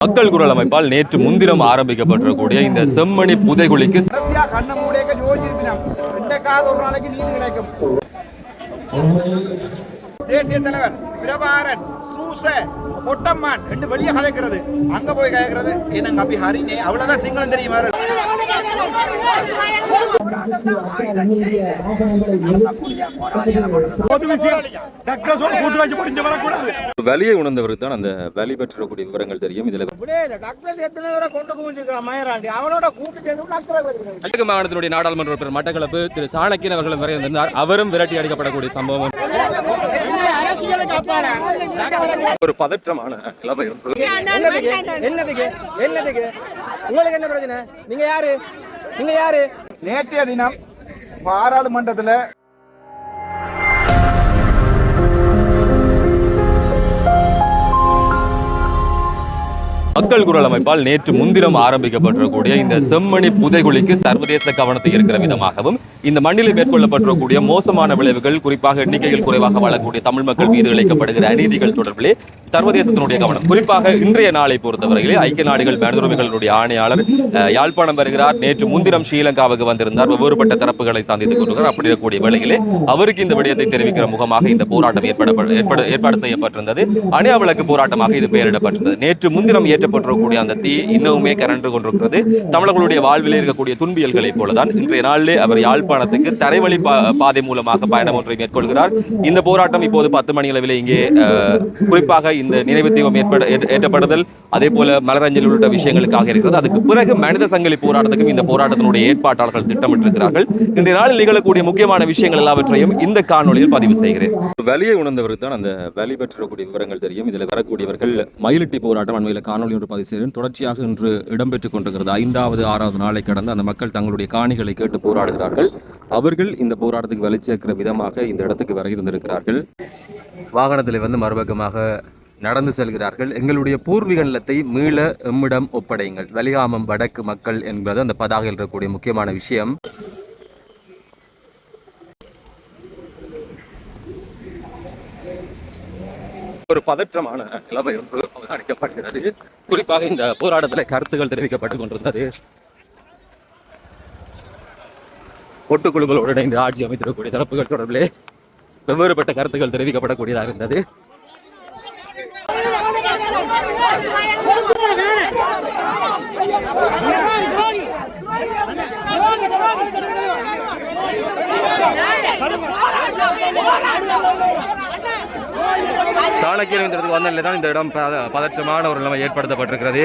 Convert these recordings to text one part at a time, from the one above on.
மக்கள் குரல் அமைப்பால் நேற்று முன்தினம் ஆரம்பிக்கப்பட்டிருக்கூடிய இந்த செம்மணி புதைகுழிக்கு ஒரு நாளைக்கு நீதி கிடைக்கும். தேசிய தலைவர் பிரபாரன் சூச பொட்டம்மான் ரெண்டு வெளியே கதைக்கிறது. அங்க போய் கதைக்கிறது. என்னங்க அபி ஹரினே அவ்வளவுதான் சிங்களம் தெரியும்? வலியை உணர்ந்தவருக்கு தான் அந்த வலி பற்றக்கூடிய விவரங்கள் தெரியும். இதுல மாகாணத்தினுடைய நாடாளுமன்ற உறுப்பினர் மட்டக்களப்பு திரு சாணக்கியன் அவர்கள் வரை வந்திருந்தார் அவரும் விரட்டி அடிக்கப்படக்கூடிய சம்பவம். ஒரு பதற்றமான என்னதுக்கு? என்னதுக்கு? உங்களுக்கு என்ன பிரச்சனை? நீங்க யாரு? நீங்க யாரு? நேற்றைய தினம் பாராளுமன்றத்துல மக்கள் குரல் அமைப்பால் நேற்று முன்தினம் ஆரம்பிக்கப்பட்டிருக்கக்கூடிய இந்த செம்மணி புதைகுழிக்கு சர்வதேச கவனத்தை இருக்கிற விதமாகவும் இந்த மண்ணில் மேற்கொள்ளப்பட்டிருக்கக்கூடிய மோசமான விளைவுகள் குறிப்பாக எண்ணிக்கையில் குறைவாக வாழக்கூடிய தமிழ் மக்கள் மீது இழைக்கப்படுகிற அநீதிகள் தொடர்பிலே சர்வதேசத்தினுடைய கவனம். குறிப்பாக இன்றைய நாளை பொறுத்தவரையிலே ஐக்கிய நாடுகள் மனித ஆணையாளர் யாழ்ப்பாணம் வருகிறார். நேற்று முன்தினம் ஸ்ரீலங்காவுக்கு வந்திருந்தார். வேறுபட்ட தரப்புகளை சந்தித்துக் கொண்டிருக்கிறார். அப்படி இருக்கக்கூடிய வேளையிலே அவருக்கு இந்த விடயத்தை தெரிவிக்கிற முகமாக இந்த போராட்டம் ஏற்பட ஏற்பாடு செய்யப்பட்டிருந்தது. அணையா விளக்கு போராட்டமாக இது பெயரிடப்பட்டிருந்தது. நேற்று முன்தினம் ஏற்றப்பட்டிருக்கக்கூடிய அந்த தீ இன்னுமே கரண்டு கொண்டிருக்கிறது. தமிழர்களுடைய வாழ்வில் இருக்கக்கூடிய துன்பியல்களைப் போலதான் இன்றைய நாளிலே அவர் யாழ்ப்பாணத்துக்கு தரைவழி பாதை மூலமாக பயணம் ஒன்றை மேற்கொள்கிறார். இந்த போராட்டம் இப்போது பத்து மணி அளவில் இங்கே குறிப்பாக இந்த நினைவு தீபம் ஏற்பட ஏற்றப்படுதல் அதே போல மலரஞ்சல் உள்ளிட்ட விஷயங்களுக்காக இருக்கிறது. அதுக்கு பிறகு மனித சங்கிலி போராட்டத்துக்கும் இந்த போராட்டத்தினுடைய ஏற்பாட்டாளர்கள் திட்டமிட்டிருக்கிறார்கள். இன்றைய நாளில் நிகழக்கூடிய முக்கியமான விஷயங்கள் எல்லாவற்றையும் இந்த காணொலியில் பதிவு செய்கிறேன். வலியை உணர்ந்தவருக்கு தான் அந்த வலி பற்றக்கூடிய விவரங்கள் தெரியும். இதில் வரக்கூடியவர்கள் மயிலிட்டி போராட்டம் அண்மையில் காணொலி ஒன்று பதிவு செய்கிறேன். தொடர்ச்சியாக இன்று இடம்பெற்றுக் கொண்டிருக்கிறது. ஐந்தாவது ஆறாவது நாளை கடந்து அந்த மக்கள் தங்களுடைய காணிகளை கேட்டு போராடுகிறார்கள். அவர்கள் இந்த போராட்டத்துக்கு வலி சேர்க்கிற விதமாக இந்த இடத்துக்கு வரை இருந்திருக்கிறார்கள். வாகனத்தில் வந்து மறுபக்கமாக நடந்து செல்கிறார்கள். எங்களுடைய பூர்வீக நிலத்தை மீள எம்மிடம் ஒப்படையுங்கள். வலிகாமம் வடக்கு மக்கள் என்பது அந்த பதாகையில் இருக்கக்கூடிய முக்கியமான விஷயம். ஒரு பதற்றமான நிலைமை ஒன்று அவதானிக்கப்படுகிறது. குறிப்பாக இந்த போராட்டத்தில் கருத்துக்கள் தெரிவிக்கப்பட்டுக் கொண்டிருந்தது. ஒட்டுக்குழுக்களுடன் இந்த ஆட்சி அமைத்திருக்கக்கூடிய தரப்புகள் தொடர்பிலே வெவ்வேறுபட்ட கருத்துக்கள் தெரிவிக்கப்படக்கூடியதாக இருந்தது. சாணக்கியர் வந்த நிலை தான் இந்த இடம் பத- பதற்றமான ஒரு நிலைமை ஏற்படுத்தப்பட்டிருக்கிறது.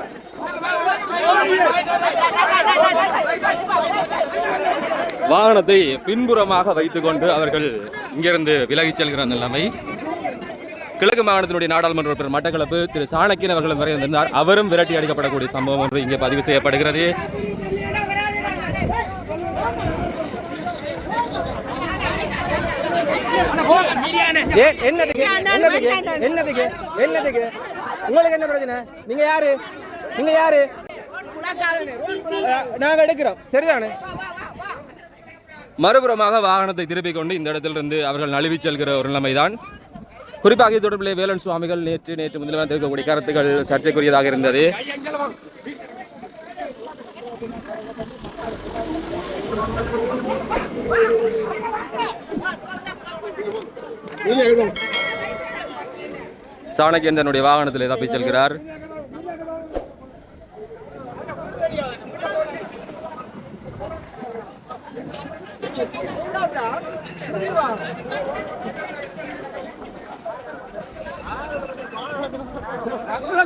வாகனத்தை பின்புறமாக வைத்துக்கொண்டு அவர்கள் இங்கிருந்து விலகிச் செல்கிற நிலைமை. கிழக்கு மாகாணத்தினுடைய நாடாளுமன்ற உறுப்பினர் மட்டக்களப்பு திரு சாணக்கியன் அவர்கள் வரை வந்திருந்தார். அவரும் விரட்டி அடிக்கப்படக்கூடிய சம்பவம் ஒன்று இங்கே பதிவு செய்யப்படுகிறது. என்னதுக்கு என்னதுக்கு என்னதுக்கு உங்களுக்கு என்ன பிரச்சனை? நீங்க யாரு? நீங்க யாரு? நாங்க எடுக்கிறோம். சரிதானே? மறுபுறமாக வாகனத்தை திருப்பிக் கொண்டு இந்த இடத்திலிருந்து அவர்கள் நழுவிச் செல்கிற ஒரு நிலைமைதான். குறிப்பாக இது தொடர்பிலே வேலன் சுவாமிகள் நேற்று நேற்று முதலில் இருக்கக்கூடிய கருத்துக்கள் சர்ச்சைக்குரியதாக இருந்தது. சாணக்கியன் தன்னுடைய வாகனத்தில் தப்பிச் செல்கிறார்.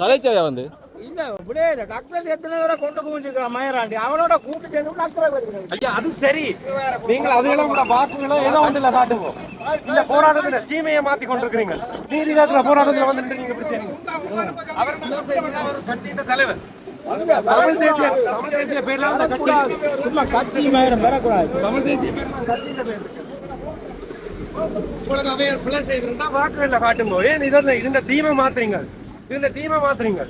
கலைச்சவையா வந்து? இல்ல இப்படியே இல்ல டாக்டர்ஸ் எத்தனை பேரை கொண்டு குவிச்சிருக்கான் மயராண்டி? அவனோட கூட்டு சேர்ந்து டாக்டரை ஐயா அது சரி. நீங்கள் அதுகளும் கூட வாக்குகளோ ஏதோ ஒன்றுல காட்டுங்க. இந்த போராட்டத்துல தீமையை மாத்தி கொண்டிருக்கிறீங்க நீதிகாத்துல போராட்டத்துல வந்து நின்றீங்க இப்படி செய்றீங்க. அவர் கட்சியின் தலைவர். தமிழ் தேசிய தமிழ் தேசிய பேர்ல அந்த கட்சி சும்மா கட்சி மயரம் தமிழ் தேசிய பேர். இருக்கு. உங்களுக்கு அவையர் பிள்ளை செய்திருந்தா வாக்குகள்ல காட்டுங்க. ஏன் இதோட இருந்த தீமை மாத்துறீங்க? இருந்த தீமை மாத்துறீங்க.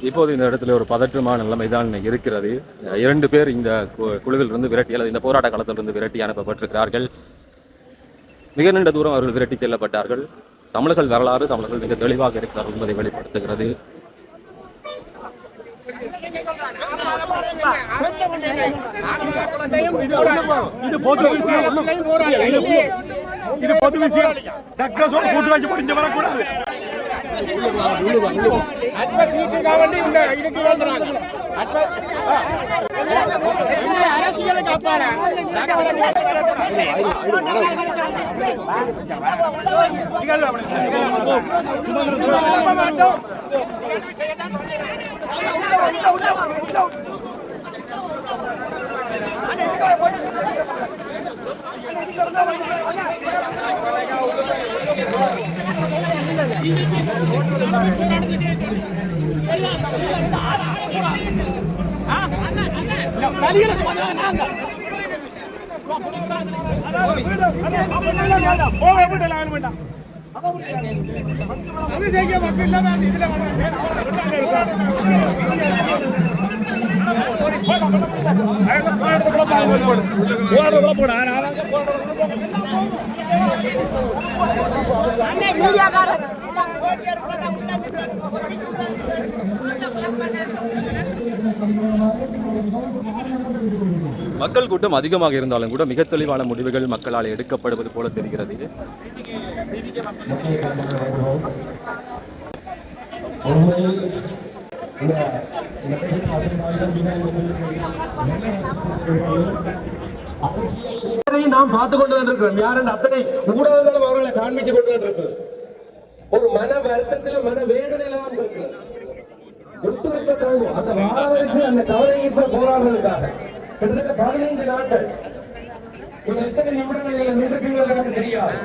இப்போது இந்த இடத்துல ஒரு பதற்றமான நிலைமை தான் இருக்கிறது. இரண்டு பேர் இந்த கு- குழுவில் இருந்து விரட்டி அல்லது இந்த போராட்ட களத்திலிருந்து விரட்டி அனுப்பப்பட்டிருக்கிறார்கள். மிக நீண்ட தூரம் அவர்கள் விரட்டிச் செல்லப்பட்டார்கள். தமிழர்கள் வரலாறு தமிழர்கள் மிக தெளிவாக இருக்கிறார் என்பதை வெளிப்படுத்துகிறது. இது பொது விஷயம் இது பொது கூட்டு வச்சு முடிஞ்சு வரக்கூடாது అట్లా సీట్లు కాబట్టి ఇదకి వెళ్తున్నారు అట్లా அரசியலை காப்பாட உள்ள உள்ள உள்ள உள்ள അത് ചെയ്യാൻ പറ്റില്ല ഇതിലെ மக்கள் கூட்டம் அதிகமாக இருந்தாலும் கூட மிக தெளிவான முடிவுகள் மக்களால் எடுக்கப்படுவது போல தெரிகிறது இது. நாம் பார்த்து கொண்டு தான் இருக்கிறோம் யாரும் அத்தனை ஊடகங்களும் அவர்களை காண்பிச்சு கொண்டு தான் ஒரு மன வருத்தத்தில மன வேதனையில தான் இருக்கிறோம் ஒட்டுமொத்த தாழ்வு. அந்த வாழ்க்கை அந்த கவலையை போராடுறதுக்காக கிட்டத்தட்ட பதினைந்து நாட்கள். ஒரு எத்தனை நிமிடங்கள் நின்றுக்கிறீர்கள் எனக்கு தெரியாது.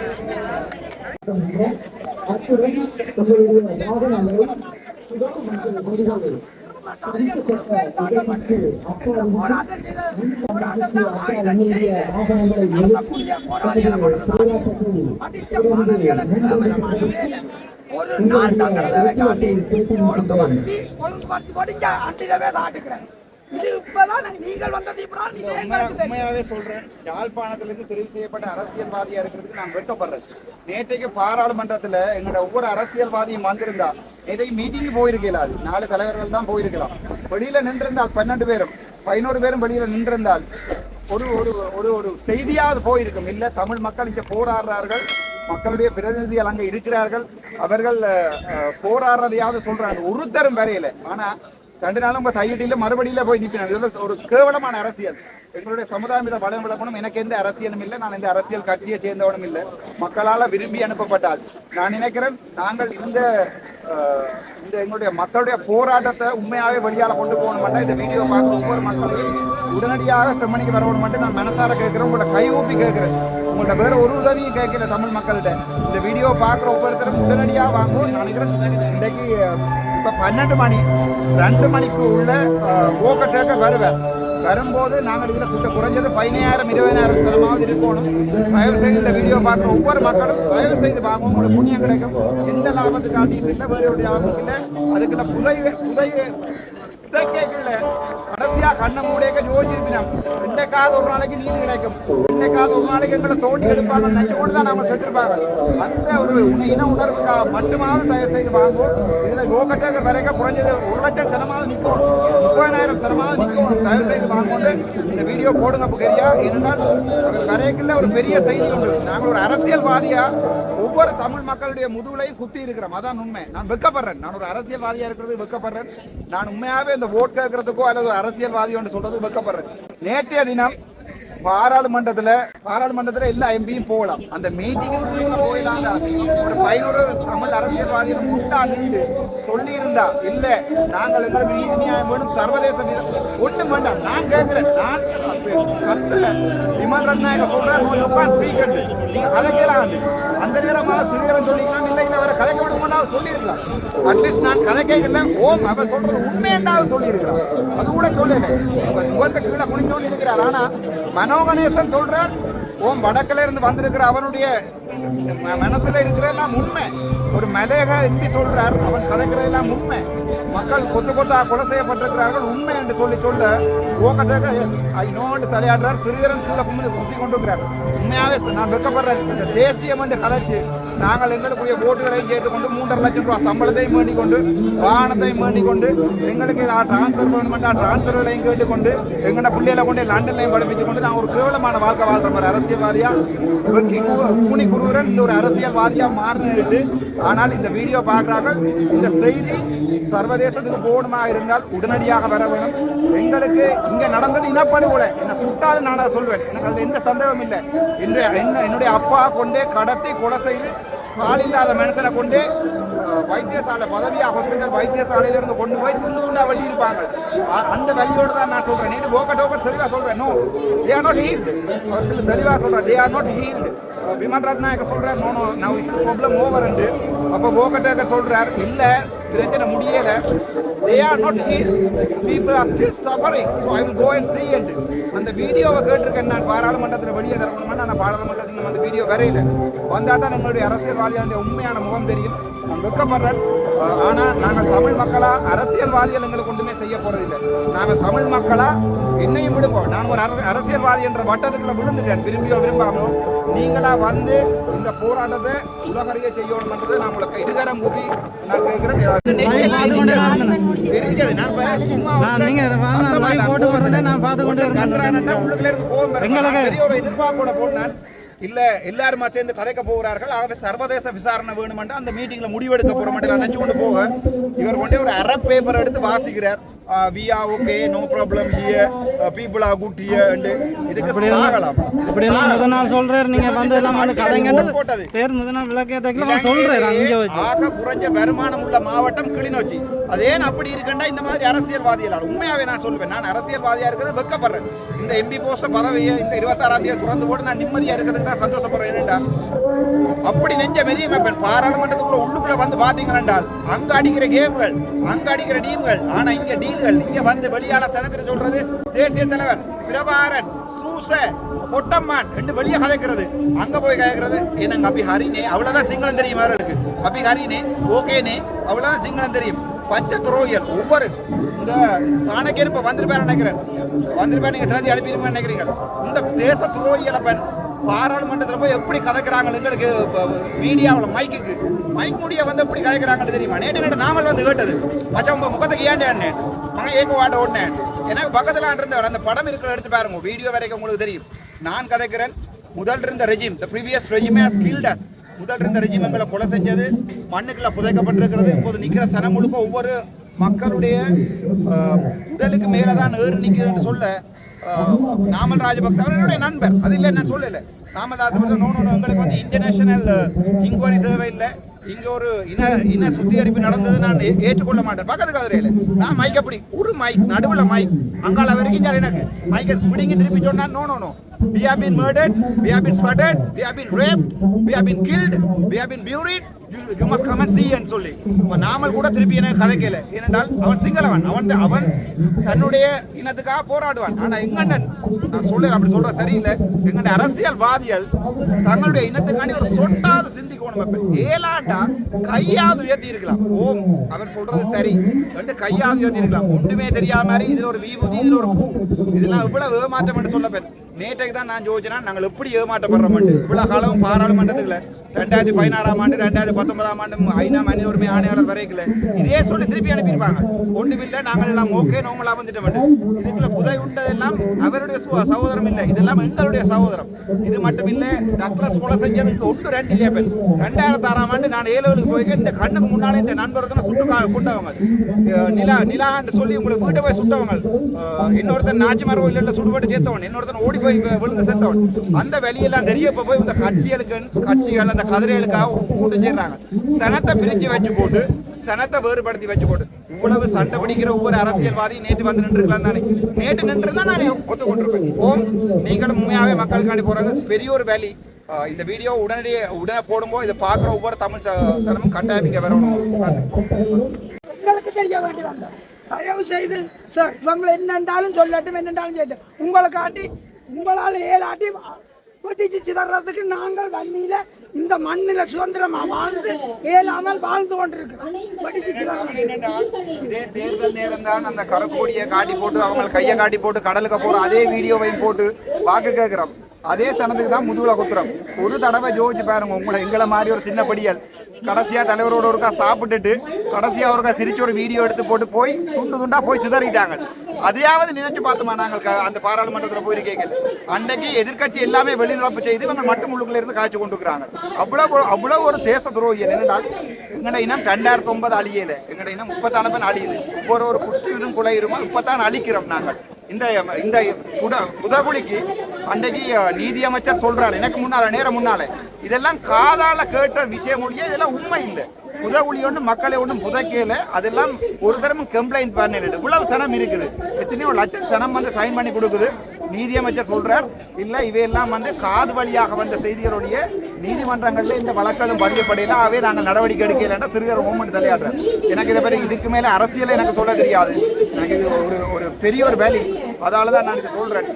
அத்துடன் உங்களுடைய வாகனங்களை சுதா மற்றும் கொடிகளை தடுக்கப்பட்ட இடத்திற்கு அப்பால் ஒரு நாள் தங்களை காட்டி கொடுத்து வந்து அண்டிலவே தாட்டுக்கிறேன் இது இப்பதான் நீங்கள் வந்தது. உண்மையாவே சொல்றேன். யாழ்ப்பாணத்திலிருந்து தெரிவு செய்யப்பட்ட அரசியல்வாதியா இருக்கிறதுக்கு நான் வெட்கப்படுறேன். நேற்றைக்கு பாராளுமன்றத்துல எங்களோட ஒவ்வொரு அரசியல்வாதியும் வந்திருந்தா நேற்றைக்கு மீட்டிங் போயிருக்கல அது. நாலு தலைவர்கள் தான் போயிருக்கலாம். வெளியில நின்றிருந்தால் பன்னெண்டு பேரும் பதினோரு பேரும் வெளியில நின்றிருந்தால் ஒரு ஒரு ஒரு ஒரு செய்தியாவது போயிருக்கும். இல்ல தமிழ் மக்கள் இங்க போராடுறார்கள் மக்களுடைய பிரதிநிதிகள் அங்க இருக்கிறார்கள் அவர்கள் போராடுறதையாவது சொல்றாங்க. ஒருத்தரும் வரையில. ஆனா ரெண்டு நாளும் உங்க தையடியில மறுபடியில போய் நிற்கிறாங்க ஒரு கேவலமான அரசியல். எங்களுடைய சமுதாயம் இதை வளம் விளக்கணும். எனக்கு எந்த அரசியலும் இல்லை. நான் இந்த அரசியல் கட்சியை சேர்ந்தவனும் இல்லை. மக்களால விரும்பி அனுப்பப்பட்டால். நான் நினைக்கிறேன் நாங்கள் இந்த இந்த எங்களுடைய மக்களுடைய போராட்டத்தை உண்மையாவே வெளியால கொண்டு போகணும் இந்த வீடியோ பார்க்குற ஒவ்வொரு மக்களையும் உடனடியாக செம்மணிக்கு வரணும் மட்டும் நான் மனசார கேட்கிறேன். உங்களோட கை ஊப்பி கேட்கிறேன். உங்கள்ட்ட வேற ஒரு உதவியும் கேட்கல தமிழ் மக்கள்கிட்ட. இந்த வீடியோ பார்க்குற ஒவ்வொருத்தரும் உடனடியாக வாங்கும் நினைக்கிறேன் இன்றைக்கு இப்போ பன்னெண்டு மணி ரெண்டு மணிக்கு உள்ள ஓக்க வருவேன். வரும்போது நாங்கள் இதில் கூட்ட குறைஞ்சது பதினாயிரம் இருபதாயிரம் சிலமாவது இருக்கணும். தயவு செய்து இந்த வீடியோ பார்க்குற ஒவ்வொரு மக்களும் தயவு செய்து வாங்க உங்களுக்கு புண்ணியம் கிடைக்கும். எந்த லாபத்துக்காண்டியும் இல்லை வேறு ஒரு லாபம் இல்லை. அதுக்குள்ள புதை புதை கேட்கல கடைசியா கண்ணை மூடியக்க யோசிச்சிருப்பினோம் இன்னைக்காவது ஒரு நாளைக்கு நீதி கிடைக்கும். இன்னைக்காவது ஒரு நாளைக்கு எங்களை தோண்டி எடுப்பாங்க. நினைச்சோடு தான் அவங்க செத்துருப்பாங்க. அந்த ஒரு இன உணர்வுக்காக மட்டுமாவது தயவு செய்து வாங்குவோம் இதுல லோக்கட்டாக வரைக்கும் குறைஞ்சது ஒரு லட்சம் சனமாவது நிற்கும் முப்பதாயிரம் சனமாவது நிற்கும் தயவு செய்து வாங்குவோம் இந்த வீடியோ போடுங்க புகரியா ஏனென்றால் அவர் வரைக்குள்ள ஒரு பெரிய செய்தி உண்டு. நாங்கள் ஒரு அரசியல்வாதியா ஒவ்வொரு தமிழ் மக்களுடைய முதுகுலையும் குத்தி இருக்கிறோம். அதான் உண்மை. நான் வெக்கப்படுறேன். நான் ஒரு அரசியல்வாதியா இருக்கிறது வெக்கப்படுறேன். நான் உண்மையாவே இந்த ஓட் கேட்கறதுக்கோ அல்லது ஒரு அரசியல்வாதி என்று சொல்றது வெக்கப்படுறேன். நேற்றைய தினம் பாராளுமன்றத்துல பாராளுமன்றத்துல எல்லா எம்பியும் போகலாம். அந்த மீட்டிங் போயிடலாம் ஒரு பதினோரு தமிழ் அரசியல்வாதிகள் முட்டா நின்று சொல்லி இருந்தா இல்ல நாங்கள் எங்களுக்கு நீதி நியாயம் வேணும் சர்வதேச ஒண்ணும் வேண்டாம். நான் கேட்கிறேன். நான் கத்துல விமல் ரத்நாயக சொல்றேன் நோ யூ கான் அந்த நேரமா சிறுநேரம் சொல்லிக்கலாம். இல்லை இல்லை அவரை கதைக்க விடும்போது சொல்லியிருக்கலாம். அட்லீஸ்ட் நான் கதை கேட்கல ஓம் அவர் சொல்றது உண்மையண்டாவது சொல்லியிருக்கிறான் அது கூட சொல்லல முகத்தை கீழே குனிஞ்சோன்னு இருக்கிறார். ஆனா மனோகணேசன் சொல்றார் ஓம் வடக்குல இருந்து வந்திருக்கிற அவனுடைய ம- மனசுல இருக்கிறதெல்லாம் உண்மை. ஒரு மலையக எப்படி சொல்றார் அவன் கதைக்கிறதெல்லாம் உண்மை. மக்கள் கொத்து கொத்தா கொலை செய்யப்பட்டிருக்கிறார்கள் உண்மை என்று சொல்லி சொல்ல ஓக்கட்டாக எஸ் ஐ நோண்டு தலையாடுறார். சிறிதரன் கீழே கும்பி குத்தி கொண்டிருக்கிறார். உண்மையாவே நான் வெக்கப்படுறேன். இந்த தேசியம் என்று கதைச்சு நாங்கள் எங்களுக்குரிய ஓட்டுகளையும் சேர்த்து கொண்டு மூன்றரை லட்சம் ரூபாய் சம்பளத்தையும் வேண்டிக் கொண்டு வாகனத்தையும் வேண்டிக் கொண்டு எங்களுக்கு டிரான்ஸ்ஃபர் வேணுமெண்டா டிரான்ஸ்ஃபர்களையும் கேட்டுக்கொண்டு எங்களோட பிள்ளைகளை கொண்டு லண்டன்லையும் படிப்பிச்சு கொண்டு நான் ஒரு கேவலமான வாழ்க்கை வாழ்ற மாதிரி அரசியல்வாதியாக வெக்கி கு- கூனி குருவரன் இந்த ஒரு அரசியல்வாதியாக மாறிட்டு ஆனால் இந்த வீடியோ பார்க்குறாங்க. இந்த செய்தி சர்வதேசத்துக்கு போகணுமா இருந்தால் உடனடியாக வர வேணும். எங்களுக்கு இங்க நடந்தது இனப்படுகொலை. என்ன சுட்டாலும் நான் அதை சொல்வேன். எனக்கு அதுல எந்த சந்தேகம் இல்லை. என்னுடைய என்னுடைய அப்பா கொண்டே கடத்தி கொலை செய்து கால் இல்லாத மனுஷனை கொண்டே வைத்தியசாலை பதவியா ஹாஸ்பிட்டல் வைத்தியசாலையிலிருந்து கொண்டு போய் துண்டு துண்டா வழி இருப்பாங்க அந்த வழியோடு தான் நான் சொல்றேன். நீட்டு ஓக்க டோக்கர் தெளிவா சொல்றேன். No they are not healed ஒரு சில தெளிவா சொல்றேன் they are not healed Wimal Ratnayake சொல்றார் no no now it's problem over அப்போ ஓக்க டோக்கர் சொல்றார் இல்ல பிரச்சனை முடியல. They are not heal people are still suffering so I will go and see and. அந்த வீடியோவை கேட்டிருக்கேன் நான். பாராளுமன்றத்தில் வெளியே தரணுமா நான் பாராளுமன்றத்தில் நம்ம அந்த வீடியோ வரையில. வந்தால் தான் நம்மளுடைய அரசியல்வாதிகளுடைய உண்மையான முகம் தெரியும். வெக்கப்படுறேன் ஆனால் ஆனா நாங்கள் தமிழ் மக்களா அரசியல்வாதிகள் எங்களுக்கு ஒன்றுமே செய்ய போறதில்லை. நாங்கள் தமிழ் மக்களா என்னையும் விடுவோம் நான் ஒரு அரச- அரசியல்வாதி என்ற வட்டத்துக்குள்ள விழுந்துட்டேன். விரும்பியோ விரும்பாமோ நீங்களா வந்து இந்த போராட்டத்தை உலகறிய செய்யணும்ன்றது நான் உங்களுக்கு இருகரம் கூப்பி நான் கேட்கிறேன் எதிர்பார்ப்போட போனேன் இல்ல எல்லாருமா சேர்ந்து கதைக்க போகிறார்கள். ஆகவே சர்வதேச விசாரணை வேணுமென்று அந்த மீட்டிங்ல முடிவெடுக்க போற மட்டும் நினைச்சு கொண்டு போக. இவர் கொண்டே ஒரு அரை பேப்பர் எடுத்து வாசிக்கிறார். We are okay no problem here people are good here இதுக்கு இப்படி எல்லாம் சாகலாம் இப்படி எல்லாம் முத நாள் சொல்றாரு நீங்க வந்து எல்லாம் வந்து கதைங்கன்னு போட்டது. சரி முத நாள் விளக்கேத்தக்கல சொல்றாரு அங்க வச்சு ஆக குறைஞ்ச வருமானம் உள்ள மாவட்டம் கிளிநொச்சி அது ஏன் அப்படி இருக்குன்னா இந்த மாதிரி அரசியல்வாதிகள் உண்மையாவே நான் சொல்லுவேன் நான் அரசியல்வாதியா இருக்கிறது வெக்கப்படுறேன் இந்த எம்பி போஸ்ட் பதவியை இந்த இருபத்தாறாம் தேதி திறந்து போட்டு நான் நிம்மதியா இருக்கிறதுக்கு தான் சந்தோஷப்படுறேன் ஏன்டா அப்படி நெஞ்ச மெரிய மேப்பன் பாராளுமன்றத்துக்குள்ள உள்ளுக்குள்ள வந்து பாத்தீங்கன்னா அங்க அடிக்கிற கேம்கள் அங்க அடிக்கிற டீம்கள் ஆனா இங்க டீல்கள் இங்க வந்து வெளியான சனத்தில் சொல்றது தேசிய தலைவர் பிரபாரன் சூச பொட்டம்மான் ரெண்டு வெளியே கதைக்கிறது. அங்க போய் கதைக்கிறது. என்னங்க அபி ஹரினே அவ்வளவுதான் சிங்களம் தெரியும் அவர்களுக்கு? அபி ஹரினே ஓகேனே? அவ்வளவுதான் சிங்களம் தெரியும். பஞ்ச துரோகியல் ஒவ்வொரு இந்த சாணக்கியர் இப்ப நினைக்கிறேன். வந்திருப்பாரு நீங்க திரதி அனுப்பியிருப்பேன் நினைக்கிறீங்க. இந்த தேச துரோகியலப்பன் பாராளுமன்றத்தில் போய் எப்படி கதைக்கிறாங்க எங்களுக்கு மீடியாவில் மைக்குக்கு மைக் முடிய வந்து எப்படி கதைக்கிறாங்கன்னு தெரியுமா? நேற்று நேற்று நாமல் வந்து கேட்டது. மச்சம் உங்கள் முகத்துக்கு ஏன் நான் ஏக வாட்ட ஓடினேன் எனக்கு பக்கத்தில் இருந்தவர் அந்த படம் இருக்கிற எடுத்து பாருங்க. வீடியோ வரைக்கும் உங்களுக்கு தெரியும். நான் கதைக்கிறேன் முதல் இருந்த ரெஜிம் த ப்ரீவியஸ் ரெஜிமே ஸ்கில்டஸ் முதல் இருந்த ரெஜிம் எங்களை கொலை செஞ்சது மண்ணுக்குள்ள புதைக்கப்பட்டிருக்கிறது. இப்போது நிற்கிற சனம் முழுக்க ஒவ்வொரு மக்களுடைய உடலுக்கு மேலே தான் ஏறு நிற்குதுன்னு சொல்ல நாமல் ராஜபக்ச அவர் என்னுடைய நண்பர். அது இல்லை நான் சொல்லல. நாமல் ராஜபக்ச நோ நோ, வந்து இன்டர்நேஷனல் இன்கொயரி தேவையில்லை. இங்க ஒரு இன இன சுத்திகரிப்பு நடந்தது நான் ஏற்றுக்கொள்ள மாட்டேன். பக்கத்து கதிரையில நான் மைக் அப்படி ஒரு மைக் நடுவுல மைக் அங்கால வரைக்கும் சார் எனக்கு? மைக்கை பிடிங்கி திருப்பி சொன்னா no no no we have been murdered we have been slaughtered we have been raped we have been killed we have been buried. You must must come and சொல்லி. இப்ப நாமல் கூட திருப்பி எனக்கு கதைக்கல ஏனென்றால் அவன் சிங்களவன். அவன் அவன் தன்னுடைய இனத்துக்காக போராடுவான். ஆனா எங்கண்டன் நான் சொல்ல அப்படி சொல்ற சரியில்லை. எங்கண்ட அரசியல்வாதிகள் தங்களுடைய இனத்துக்காண்டி ஒரு சொட்டாவது சிந்திக்கணும் ஏலாண்டா கையாவது உயர்த்தி இருக்கலாம். ஓம் அவர் சொல்றது சரி. ரெண்டு கையாவது உயர்த்தி இருக்கலாம். ஒன்றுமே தெரியாத மாதிரி இதுல ஒரு விபூதி இதுல ஒரு பூ. இதெல்லாம் இவ்வளவு ஏமாற்றம் என்று சொல்லப்பேன் நேற்றைக்கு தான் நான் யோசிச்சேன்னா நாங்கள் எப்படி ஏமாற்றப்படுறோம் இவ்வளோ காலம் பாராளுமன்றத்துக்குள்ள ரெண்டாயிரத்தி பதினாறாம் ஆண்டு ரெண்டாயிரத்தி பத்தொன்பதாம் ஆண்டு ஐநா மனித உரிமை ஆணையாளர் வரைக்கல இதே சொல்லி திருப்பி அனுப்பியிருப்பாங்க. ஒன்றுமில்லை நாங்கள் எல்லாம் ஓகே வந்துட்ட வந்துட்டோம் இதுக்குள்ள புதை உண்டதெல்லாம் அவருடைய சகோதரம் இல்லை. இதெல்லாம் எங்களுடைய சகோதரம். இது மட்டும் இல்லை டக்ளஸ் கொலை செஞ்சதுக்கு ஒன்று ரெண்டு இல்லையா பெண்? ரெண்டாயிரத்தி ஆறாம் ஆண்டு நான் ஏழுவலுக்கு போய் இந்த கண்ணுக்கு முன்னாலே இந்த நண்பர் தான் சுட்டு கொண்டவங்க. நிலா நிலா சொல்லி உங்களை வீட்டை போய் சுட்டவங்க. இன்னொருத்தன் நாச்சிமார் இல்லை சுடுபட்டு சேர்த்தவன். இன்னொருத்தன் ஓடி போய் விழுந்து செத்தவன். அந்த வெளியெல்லாம் தெரிய இப்ப போய் இந்த கட்சிகளுக்கு கட்சிகள் அந்த கதிரைகளுக்காக கூட்டு சேர்றாங்க. சனத்தை பிரிஞ்சு வச்சு போட்டு சனத்தை வேறுபடுத்தி வச்சு போட்டு இவ்வளவு சண்டை பிடிக்கிற ஒவ்வொரு அரசியல்வாதி நேற்று வந்து நின்றுக்கலாம் தானே? நேற்று நின்று நானே ஒத்துக்கொண்டிருப்பேன். ஓம் நீங்களும் உண்மையாவே மக்களுக்காண்டி போறாங்க பெரிய ஒரு வேலி இந்த வீடியோ உடனடியே உடனே போடும்போது இதை பார்க்குற ஒவ்வொரு தமிழ் சனமும் கட்டாயம் இங்கே வரணும் உங்களுக்கு தெரிய வேண்டி வந்தோம் தயவு செய்து சார் இவங்களை என்னென்றாலும் சொல்லட்டும் என்னென்றாலும் செய்யட்டும். உங்களுக்காண்டி உங்களால் ஏழாட்டி வெட்டிச்சு சிதறதுக்கு நாங்கள் வன்னியில இந்த மண்ணில சுதந்திரமா வாழ்ந்து ஏழாமல் வாழ்ந்து கொண்டிருக்கிறோம். வெட்டிச்சு சிதறோம் இதே தேர்தல் நேரம் தான் அந்த கரக்கோடியை காட்டி போட்டு அவங்க கையை காட்டி போட்டு கடலுக்கு போறோம் அதே வீடியோவையும் போட்டு வாக்கு கேட்கிறோம் அதே சனத்துக்கு தான் முதுகுல குத்துறோம். ஒரு தடவை ஜோதிச்சு பாருங்க உங்களை எங்களை மாதிரி ஒரு சின்ன படியல். கடைசியா தலைவரோட ஒருக்கா சாப்பிட்டுட்டு கடைசியா ஒருக்கா சிரிச்சு ஒரு வீடியோ எடுத்து போட்டு போய் துண்டு துண்டா போய் சிதறிட்டாங்க. அதையாவது நினைச்சு பார்த்துமா நாங்கள் அந்த பாராளுமன்றத்தில் போயிருக்கீங்க? அன்னைக்கு எதிர்க்கட்சி எல்லாமே வெளிநடப்பு செய்து நம்ம மட்டும் உள்ளுக்குள்ள இருந்து காய்ச்சி கொண்டுக்கிறாங்க அவ்வளோ அவ்வளவு அவ்வளவு ஒரு தேச துரோகி என்னென்றால் எங்கட இனம் ரெண்டாயிரத்தி ஒன்பது அழியல. எங்கட இனம் முப்பத்தான பேர் அழியுது. ஒவ்வொரு ஒரு குட்டியிரும் குலையிருமா முப்பத்தான் அழிக்கிறோம் நாங்கள். இந்த இந்த புத புதகுலிக்கு அன்றைக்கு நீதியமைச்சர் நீதி அமைச்சர் சொல்றாரு. எனக்கு முன்னால நேரம் முன்னால. இதெல்லாம் காதால கேட்ட விஷயம் முடிய இதெல்லாம் உண்மை இல்லை. உதவுளி ஒன்றும் மக்களை ஒன்றும் புதைக்கல. அதெல்லாம் ஒரு தரமும் கம்ப்ளைண்ட் பண்ணல. இவ்வளவு சனம் இருக்குது. எத்தனையோ லட்சம் சனம் வந்து சைன் பண்ணி கொடுக்குது. நீதியமைச்சர் சொல்றார் இல்லை இவையெல்லாம் வந்து காது வழியாக வந்த செய்திகளுடைய நீதிமன்றங்களில் இந்த வழக்குகளும் பதியப்படையில நாங்கள் நடவடிக்கை எடுக்கலைன்னா சிறுதர் ஓமெண்ட் தலையாடுறேன் எனக்கு இதை பற்றி இதுக்கு மேலே அரசியலை எனக்கு சொல்ல தெரியாது. எனக்கு இது ஒரு ஒரு பெரிய ஒரு வேலி. அதால தான் நான் இதை சொல்கிறேன்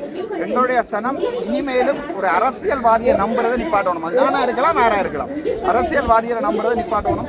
எங்களுடைய சனம் இனிமேலும் ஒரு அரசியல்வாதியை நம்புறதை நிப்பாட்டணும். அது நானாக இருக்கலாம் வேற இருக்கலாம். அரசியல்வாதியை நம்புறதை நிப்பாட்டணும்.